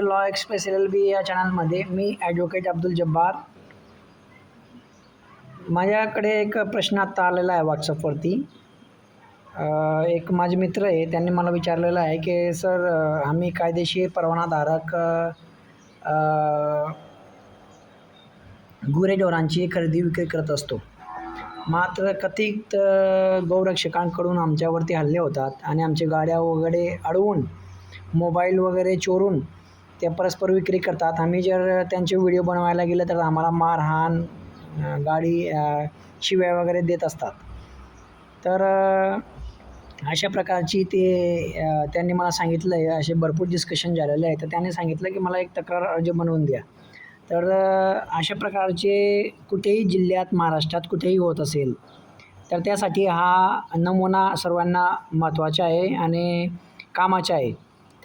Law express L L B या चॅनलमध्ये मी advocate Abdul Jabbar माझ्याकडे एक प्रश्न आत्ता आलेला आहे व्हॉट्सअपवरती एक माझे मित्र आहे त्यांनी मला विचारलेलं आहे की सर आम्ही कायदेशीर परवानाधारक गुरेढोरांची खरेदी विक्री करत असतो. मात्र कथित गौरक्षकांकडून आमच्यावरती हल्ले होतात आणि आमच्या गाड्या वगैरे अडवून मोबाईल वगैरे चोरून ते परस्पर विक्री करतात. आम्ही जर त्यांचे व्हिडिओ बनवायला गेलं तर आम्हाला मारहाण गाडी शिव्या वगैरे देत असतात. तर अशा प्रकारची ते त्यांनी मला सांगितलं आहे असे भरपूर डिस्कशन झालेले आहे तर त्यांनी सांगितलं की मला एक तक्रार अर्ज बनवून द्या. तर अशा प्रकारचे कुठेही जिल्ह्यात महाराष्ट्रात कुठेही होत असेल तर त्यासाठी हा नमुना सर्वांना महत्त्वाचा आहे आणि कामाचा आहे.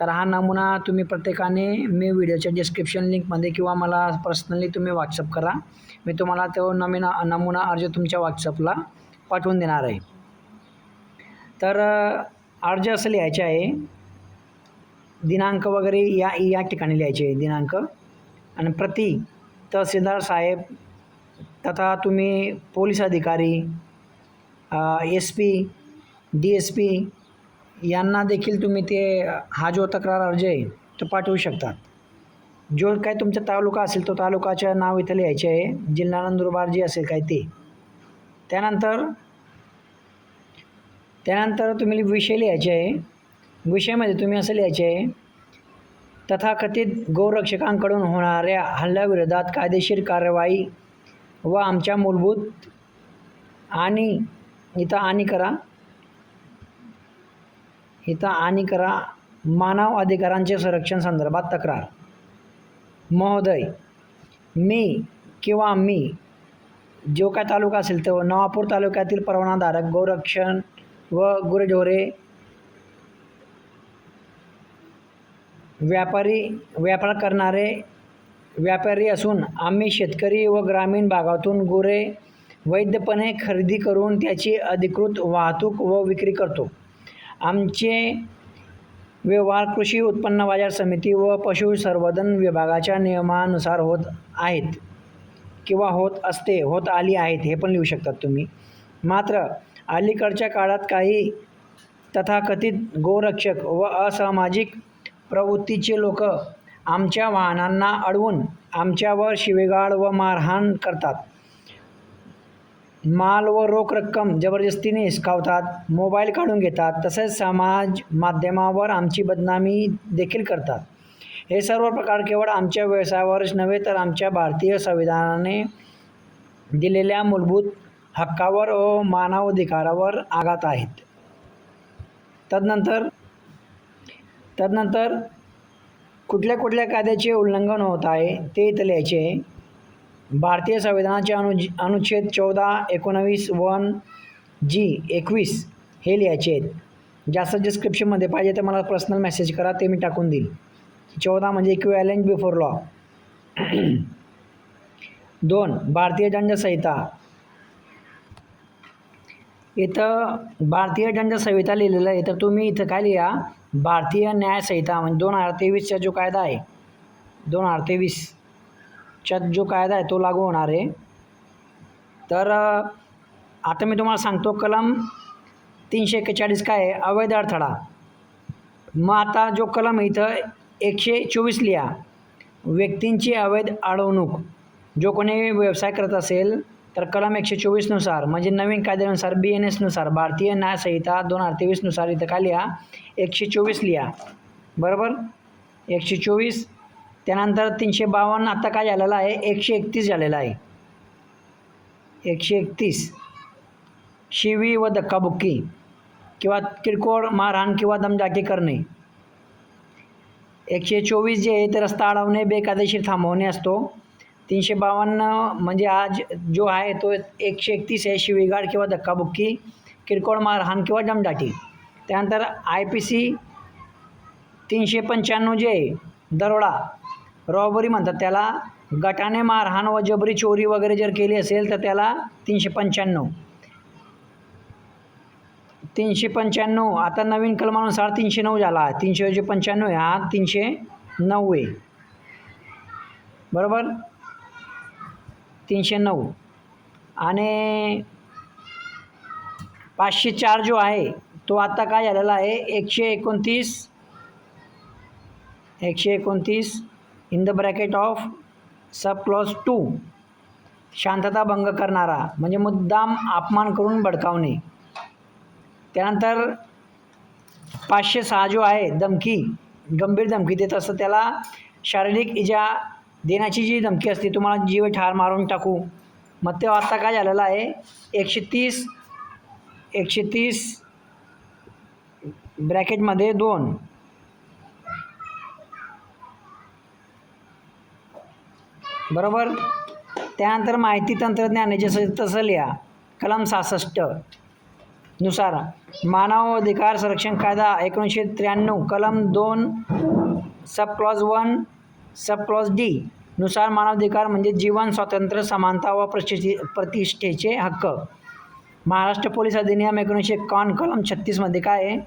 तर हा नमुना तुम्ही प्रत्येकाने मी व्हिडिओच्या डिस्क्रिप्शन लिंकमध्ये किंवा मला पर्सनली तुम्ही व्हॉट्सअप करा. मी तुम्हाला तो नमिना नमुना अर्ज तुमच्या व्हॉट्सअपला पाठवून देणार आहे. तर अर्ज असं लिहायचे आहे. दिनांक वगैरे या या ठिकाणी लिहायचे आहे दिनांक. आणि प्रति तहसीलदार साहेब तथा तुम्ही पोलीस अधिकारी S P D S P यांना देखील तुम्ही ते हा जो तक्रार अर्ज आहे तो पाठवू शकतात. जो काय तुमचा तालुका असेल तो तालुकाच्या नाव इथं लिहायचे आहे. जिल्हा नंदुरबार जे असेल काय ते. त्यानंतर त्यानंतर तुम्ही विषय लिहायचे आहे. विषयामध्ये तुम्ही असं लिहायचे आहे तथाकथित गौरक्षकांकडून होणाऱ्या हल्ल्याविरोधात कायदेशीर कारवाई व आमच्या मूलभूत आणि इथं आणि करा. हिता आणि करा मानव अधिकारांचे संरक्षण संदर्भात तक्रार. महोदय मी किंवा मी जो काय तालुका असेल तो नवापूर तालुक्यातील परवानाधारक गौरक्षण व गुरेढोरे व्यापारी व्यापार करणारे व्यापारी असून आम्ही शेतकरी व ग्रामीण भागातून गुरे वैधपणे खरेदी करून त्याची अधिकृत वाहतूक व विक्री करतो. आमचे व्यवहार कृषी उत्पन्न बाजार समिती व पशुसंवर्धन विभागाच्या नियमानुसार होत आहेत किंवा होत असते होत आली आहेत हे पण लिहू शकतात तुम्ही. मात्र अलीकडच्या काळात काही तथाकथित गोरक्षक व असामाजिक प्रवृत्तीचे लोक आमच्या वाहनांना अडवून आमच्यावर शिवेगाळ व मारहाण करतात. माल व रोख रक्कम जबरदस्तीने हिसकावतात मोबाईल काढून घेतात तसेच समाज माध्यमावर आमची बदनामी देखील करतात. हे सर्व प्रकार केवळ आमच्या व्यवसायावरच नव्हे तर आमच्या भारतीय संविधानाने दिलेल्या मूलभूत हक्कावर व मानवाधिकारावर आघात आहेत. तदनंतर तदनंतर कुठल्या कुठल्या कायद्याचे उल्लंघन होत आहे ते इथं लिहायचे आहे. भारतीय संविधानाचे अनु अनुच्छेद चौदा एकोणावीस वन जी एकवीस हे लिहायचे आहेत. जास्त डिस्क्रिप्शनमध्ये पाहिजे तर मला पर्सनल मेसेज करा ते मी टाकून देईल. चौदा म्हणजे इक्विवॅलेंट बिफोर लॉ दोन भारतीय दंडसंहिता. इथं भारतीय दंडसंहिता लिहिलेलं आहे तर तुम्ही इथं काय लिहा? भारतीय न्यायसंहिता म्हणजे दोन हजार तेवीसचा जो कायदा आहे दोन हजार तेवीस. च्यात जो कायदा आहे तो लागू होणार आहे. तर आता मी तुम्हाला सांगतो कलम तीनशे एक्केचाळीस काय आहे? अवैध अडथळा. मग आता जो कलम आहे इथं एकशे चोवीस लिहा. व्यक्तींची अवैध अडवणूक. जो कोणी व्यवसाय करत असेल तर कलम एकशे चोवीसनुसार म्हणजे नवीन कायद्यानुसार बी एन एसनुसार भारतीय न्यायसंहिता दोन हजार तेवीसनुसार इथं काय लिहा? एकशे चोवीस लिहा. बरोबर? एकशे चोवीस त्यानंतर तीनशे बावन्न आता काय झालेलं आहे? एकशे एकतीस झालेलं आहे. एकशे एकतीस. शिवी व धक्काबुक्की किंवा किरकोळ मारहाण किंवा दमदाटी करणे. एकशे चोवीस जे आहे ते रस्ता अडवणे बेकायदेशीर थांबवणे असतो. तीनशे बावन्न म्हणजे आज जो आहे तो एकशे एकतीस आहे शिवीगाड किंवा धक्काबुक्की किरकोळ मारहाण किंवा दमदाटी त्यानंतर आय पी सी तीनशे पंच्याण्णव जे आहे दरोडा. रॉबरी म्हणतात त्याला. गटाने मारहाण व जबरी चोरी वगैरे जर केली असेल तर त्याला तीनशे पंच्याण्णव. तीनशे पंच्याण्णव. आता नवीन कलमानुसार तीनशे नऊ झाला. तीनशे म्हणजे पंच्याण्णव हा तीनशे नऊ आहे बरोबर? तीनशे नऊ. आणि पाचशे चार जो आहे तो आता काय झालेला आहे? एकशे एकोणतीस. एकशे एकोणतीस. In the bracket of sub clause two. शांतता भंग करणारा म्हणजे मुद्दाम अपमान करून भडकावणे. त्यानंतर पाचशे सहा जो आहे धमकी गंभीर धमकी देत असतं त्याला शारीरिक इजा देण्याची जी धमकी असते तुम्हाला जीव ठार मारून टाकू. मग ते आता काय झालेलं आहे एकशे तीस एकशे तीस ब्रॅकेटमध्ये दोन. बरोबर? त्यानंतर माहिती तंत्रज्ञानाचे स- तसं लिहा. कलम सहासष्टनुसार मानव अधिकार संरक्षण कायदा एकोणीसशे त्र्याण्णव कलम दोन sub clause one sub clause D नुसार मानवाधिकार म्हणजे जीवन स्वातंत्र्य समानता व प्रतिष्ठे प्रतिष्ठेचे हक्क. महाराष्ट्र पोलीस अधिनियम एकोणीसशे एकावन्न कलम छत्तीसमध्ये काय आहे?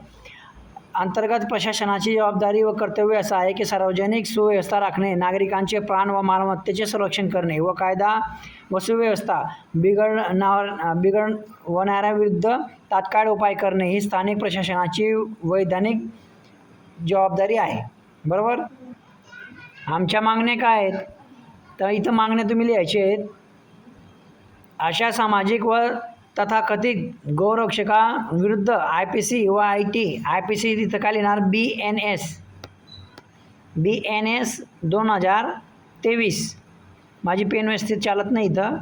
अंतर्गत प्रशासनाची जबाबदारी व कर्तव्य असं आहे की सार्वजनिक सुव्यवस्था राखणे नागरिकांचे प्राण व मालमत्तेचे संरक्षण करणे व कायदा व सुव्यवस्था बिघडणार बिघडवणाऱ्याविरुद्ध तात्काळ उपाय करणे ही स्थानिक प्रशासनाची वैधानिक जबाबदारी आहे. बरोबर? आमच्या मागण्या काय आहेत? तर इथं मागण्या तुम्ही लिहायचे आहेत. अशा सामाजिक व तथाकथित गौरक्षका आय पी सी व I T I P C तिथं काय लिहिणार B N S. B N S दोन हजार तेवीस. माझी पेन व्यवस्थित चालत नाही इथं.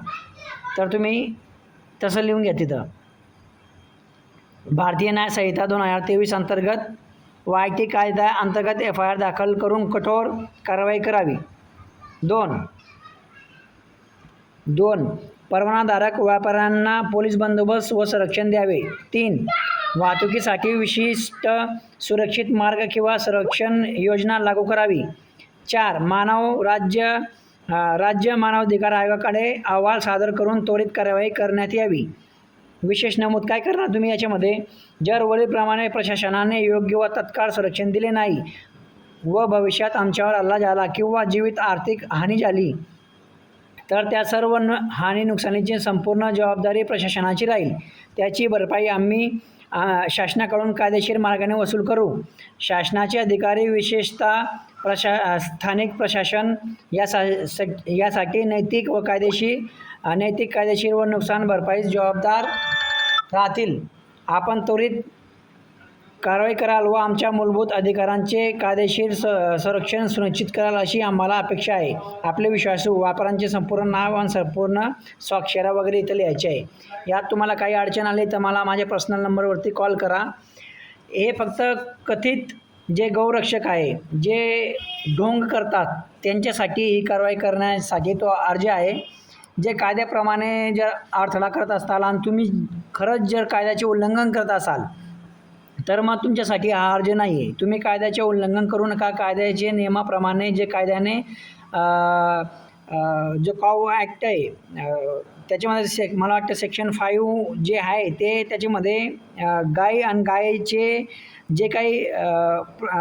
तर तुम्ही तसं लिहून घ्या तिथं. भारतीय न्यायसंहिता दोन हजार तेवीस अंतर्गत व आय टी कायदा अंतर्गत एफ आय आर दाखल करून कठोर कारवाई करावी. दोन. दोन. परवानाधारक व्यापाऱ्यांना पोलीस बंदोबस्त व संरक्षण द्यावे. तीन वाहतुकीसाठी विशिष्ट सुरक्षित मार्ग किंवा संरक्षण योजना लागू करावी. चार मानव राज्य राज्य मानवाधिकार आयोगाकडे अहवाल सादर करून त्वरित कारवाई करण्यात यावी. विशेष नमूद काय करणार तुम्ही याच्यामध्ये? जर वरीलप्रमाणे प्रशासनाने योग्य व तत्काळ संरक्षण दिले नाही व भविष्यात आमच्यावर हल्ला झाला किंवा जीवित आर्थिक हानी झाली तर त्या सर्व न हानी नुकसानीची संपूर्ण जबाबदारी प्रशासनाची राहील. त्याची भरपाई आम्ही शासनाकडून कायदेशीर मार्गाने वसूल करू. शासनाचे अधिकारी विशेषतः प्रशा स्थानिक प्रशासन या सा स- यासाठी नैतिक व कायदेशीर अनैतिक कायदेशीर व नुकसान भरपाईस जबाबदार राहतील. आपण त्वरित कारवाई कराल व आमच्या मूलभूत अधिकारांचे कायदेशीर स संरक्षण सुनिश्चित कराल अशी आम्हाला अपेक्षा आहे. आपले विश्वासू वापरांचे संपूर्ण नाव आणि संपूर्ण स्वाक्षरा वगैरे इथं लिहायचे आहे. यात तुम्हाला काही अडचण आली तर मला माझ्या पर्सनल नंबरवरती कॉल करा. हे फक्त कथित जे गौरक्षक आहे जे ढोंग करतात त्यांच्यासाठी ही कारवाई करण्यासाठी तो अर्ज आहे. जे कायद्याप्रमाणे जर अडथळा करत असताल आणि तुम्ही खरंच जर कायद्याचे उल्लंघन करत असाल तर मग तुमच्यासाठी हा अर्ज नाही आहे तुम्ही कायद्याचे उल्लंघन करू नका. कायद्याचे नियमाप्रमाणे जे कायद्याने जो कॉ ॲक्ट आहे त्याच्यामध्ये से मला वाटतं सेक्शन फाईव्ह जे आहे ते त्याच्यामध्ये गाय आणि गायीचे जे काही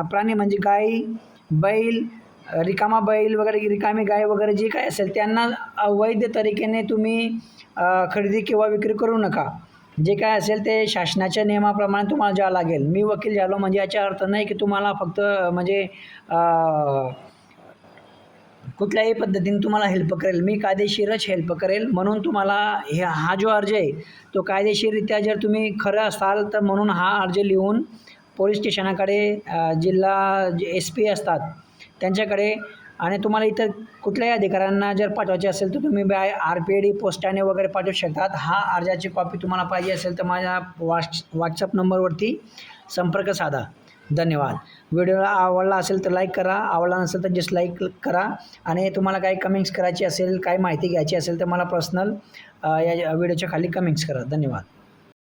प्राणी म्हणजे गाय बैल रिकामा बैल वगैरे रिकामी गाय वगैरे जे काय असेल त्यांना अवैध तरीकेने तुम्ही खरेदी किंवा विक्री करू नका. जे काय असेल ते शासनाच्या नियमाप्रमाणे तुम्हाला जावं लागेल. मी वकील झालो म्हणजे याचा अर्थ नाही की तुम्हाला फक्त म्हणजे कुठल्याही पद्धतीने तुम्हाला हेल्प करेल. मी कायदेशीरच हेल्प करेल. म्हणून तुम्हाला हे हा जो अर्ज आहे तो कायदेशीररित्या जर तुम्ही खरं असाल तर म्हणून हा अर्ज लिहून पोलीस स्टेशनाकडे जिल्हा जे एस पी असतात त्यांच्याकडे आणि तुम्हाला इतर कुठल्याही अधिकाऱ्यांना जर पाठवायचे असेल तर तुम्ही बाय आर पी डी पोस्टाने वगैरे पाठवू शकतात. हा अर्जाची कॉपी तुम्हाला पाहिजे असेल तर माझ्या व्हॉट्स व्हॉट्सअप नंबरवरती संपर्क साधा. धन्यवाद. व्हिडिओला आवडला असेल तर लाईक करा. आवडला नसेल तर डिसलाईक करा. आणि तुम्हाला काही कमेंट्स करायची असेल काही माहिती घ्यायची असेल तर मला पर्सनल या व्हिडिओच्या खाली कमेंट्स करा. धन्यवाद.